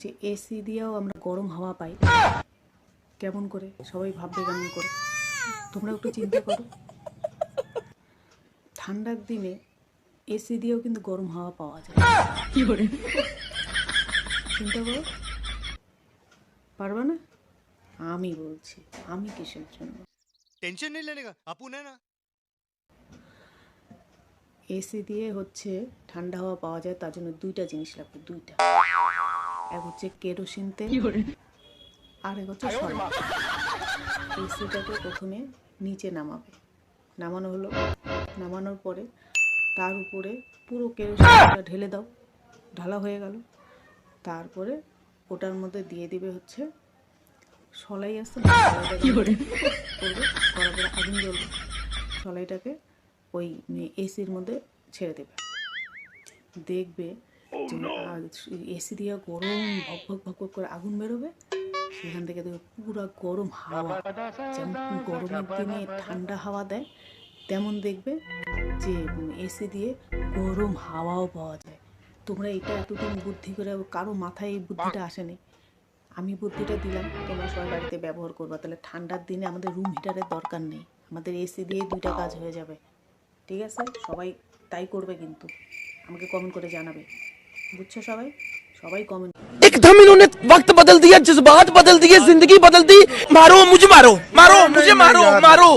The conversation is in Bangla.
যে এসি দিয়েও আমরা গরম হাওয়া পাই। কেমন করে? সবাই ভাববে কেমন করে। তোমরা একটু চিন্তা করো। ঠান্ডার দিনে এসি দিয়েও কিন্তু গরম হাওয়া পাওয়া যায়। কি করে চিন্তা করো। পারবা না? আমি বলছি আমি কিসের জন্য? টেনশন আপু না। এসি দিয়ে হচ্ছে ঠান্ডা হাওয়া পাওয়া যায় তার জন্য দুইটা জিনিস লাগবে দুইটা। এক হচ্ছে কেরোসিন তেল আর এক হচ্ছে সরা এসিটাকে প্রথমে নিচে নামাবে। নামানো হলো। নামানোর পরে তার উপরে পুরো কেরোসিনটা ঢেলে দাও। ঢালা হয়ে গেল। তারপরে ওটার মধ্যে দিয়ে দিবে হচ্ছে সলাই সলাইটাকে করবে। করার পরে আগুন জ্বলবে। সলাইটাকে ওই এসির মধ্যে ছেড়ে দেবে। দেখবে এসি দিয়ে গরম ভক ভক ভক ভক করে আগুন বেরোবে সেখান থেকে দেখবে পুরো গরম হাওয়া। যেমন গরমের দিনে ঠান্ডা হাওয়া দেয় তেমন দেখবে যে এসি দিয়ে গরম হাওয়াও পাওয়া যায়। তোমরা এটা এতদিন বুদ্ধি করে কারও মাথায় এই বুদ্ধিটা আসেনি। আমি বুদ্ধিটা দিলাম তোমরা সবাই বাড়িতে ব্যবহার করবা। তাহলে ঠান্ডার দিনে আমাদের রুম হিটারের দরকার নেই। আমাদের এসি দিয়ে দুইটা কাজ হয়ে যাবে। ঠিক আছে? সবাই তাই করবে কিন্তু। আমাকে কমেন্ট করে জানাবে। বুঝছো সবাই সবাই কমেন্ট एकदम इन्होंने वक्त बदल दिया जज्बात बदल दिए जिंदगी बदल दी मारो मुझे मारो मारो मुझे मारो मारो